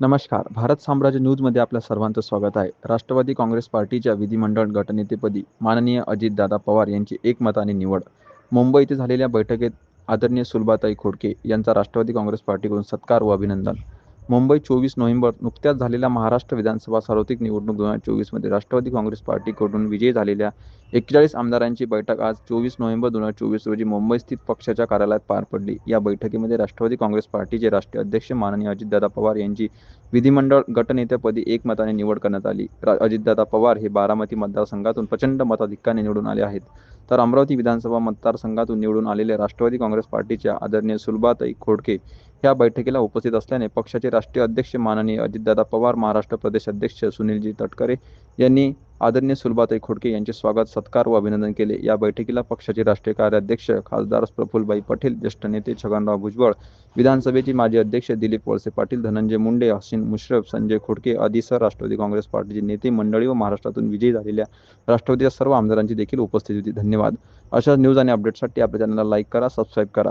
नमस्कार. भारत साम्राज्य न्यूजमध्ये आपल्या सर्वांचं स्वागत आहे. राष्ट्रवादी काँग्रेस पार्टीच्या विधिमंडळ गटनेतेपदी माननीय अजितदादा पवार यांची एकमताने निवड. मुंबई येथे झालेल्या बैठकीत आदरणीय सुलभाताई खोडके यांचा राष्ट्रवादी काँग्रेस पार्टीकडून सत्कार व अभिनंदन. मुंबई चोवीस नोव्हेंबर नुकत्याच झालेल्या महाराष्ट्र विधानसभा सार्वत्रिक निवडणूक दोन हजार चोवीसमध्ये राष्ट्रवादी काँग्रेस पार्टीकडून विजयी झालेल्या एक्केचाळीस आमदारांची बैठक आज चोवीस नोव्हेंबर दोन हजार चोवीस रोजी मुंबई स्थित पक्षाच्या कार्यालयात पार पडली. या बैठकीमध्ये राष्ट्रवादी काँग्रेस पार्टीचे राष्ट्रीय अध्यक्ष माननीय अजितदादा पवार यांची विधिमंडळ गटनेत्यापदी एकमताने निवड करण्यात आली. अजितदादा पवार हे बारामती मतदारसंघातून प्रचंड मताधिक्याने निवडून आले आहेत. तर अमरावती विधानसभा मतदारसंघातून निवडून आलेले राष्ट्रवादी काँग्रेस पार्टीच्या आदरणीय सुलभाताई खोडके या बैठकीला उपस्थित असल्याने पक्षाचे राष्ट्रीय अध्यक्ष माननीय अजितदादा पवार महाराष्ट्र प्रदेश अध्यक्ष सुनीलजी तटकरे यांनी आदरणीय सुलभाताई खोडके यांचे स्वागत सत्कार व अभिनंदन केले. या बैठकीला पक्षाचे राष्ट्रीय कार्याध्यक्ष खासदार प्रफुलबाई पटेल ज्येष्ठ नेते छगनराव भुजबळ विधानसभेचे माजी अध्यक्ष दिलीप वळसे पाटील धनंजय मुंडे हसीन मुश्रफ संजय खोडके आदीसह राष्ट्रवादी काँग्रेस पार्टीचे नेते मंडळी व महाराष्ट्रातून विजयी झालेल्या राष्ट्रवादीच्या सर्व आमदारांची देखील उपस्थिती होती. धन्यवाद. अशा न्यूज आणि अपडेटसाठी आपल्या चॅनलला लाईक करा सबस्क्राईब करा.